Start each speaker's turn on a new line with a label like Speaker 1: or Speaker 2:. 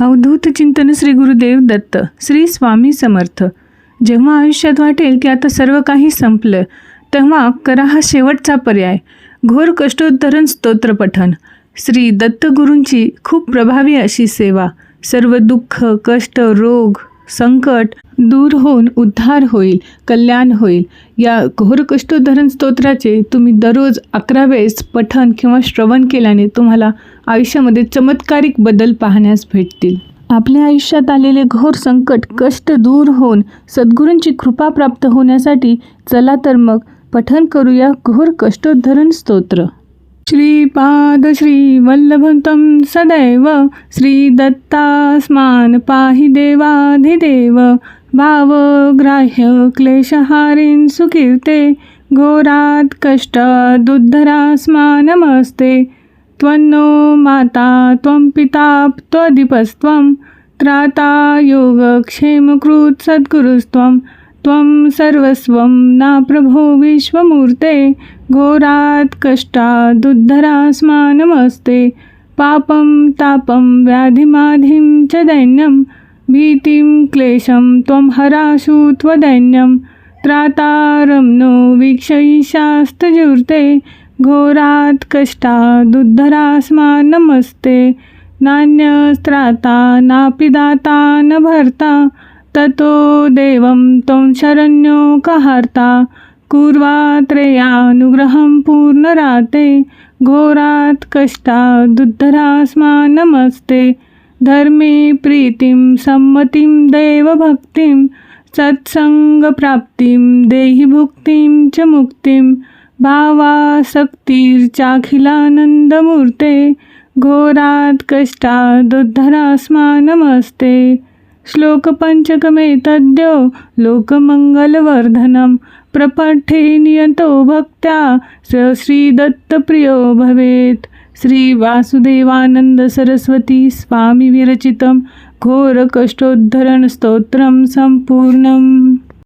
Speaker 1: अवधूत चिंतन श्री गुरुदेव दत्त श्री स्वामी समर्थ. जेव्हा आयुष्यात वाटेल की आता सर्व काही संपलं तेव्हा करा हा शेवटचा पर्याय. घोर कष्टोद्धरण स्तोत्र पठण श्री दत्तगुरूंची खूप प्रभावी अशी सेवा. सर्व दुःख कष्ट रोग संकट दूर होऊन उद्धार होईल कल्याण होईल. या घोर कष्टोद्धरण स्तोत्राचे तुम्ही दररोज अकरा वेळेस पठन किंवा श्रवण केल्याने तुम्हाला आयुष्यामध्ये चमत्कारिक बदल पाहण्यास भेटतील. आपल्या आयुष्यात आलेले घोर संकट कष्ट दूर होऊन सद्गुरूंची कृपा प्राप्त होण्यासाठी चला तर मग पठन करूया घोर कष्टोद्धरण स्तोत्र. श्रीपाद सदैव श्रीदत्तास्मान् पाहि देवाधिदेव भावग्राह्य क्लेशहारिन् सुकीर्ते घोरात् कष्ट दुद्धरास्मानमस्ते त्वन्नो माता त्वं पिता त्वदिपस्त्वं त्राता योगक्षेमकृत् सद्गुरुस्त्वं त्वं सर्वस्वं ना प्रभो विश्वमूर्ते घोरात् कष्टा नमस्ते पापं तापं व्याधिमाधिं च दैन्यं भीतिं क्लेशं त्वं हराशु त्वदैन्यं त्रातारं नो वीक्षयिषास्तजुर्ते घोरात् कष्टा नमस्ते नान्यस्त्राता नापि दाता न भर्ता ततो देवं त्वं शरण्यो कहार्ता। कुर्वात्रेयानुग्रहं पूर्णराते। घोरात् कष्टादुद्धरास्मा नमस्ते धर्मे प्रीतिं सम्मतिं देवभक्तिं। सत्सङ्गप्राप्तिं देहि भुक्तिं च मुक्तिं। भावासक्तिर्चाखिलानन्दमूर्ते। घोरात् कष्टादुद्धरास्मा नमस्ते श्लोकपञ्चकमेतद्यो लोकमङ्गलवर्धनं प्रपाठे नियतो भक्त्या स श्रीदत्तप्रियो भवेत्। श्रीवासुदेवानन्द सरस्वती स्वामी घोरकष्टोद्धरणस्तोत्रं सम्पूर्णम्।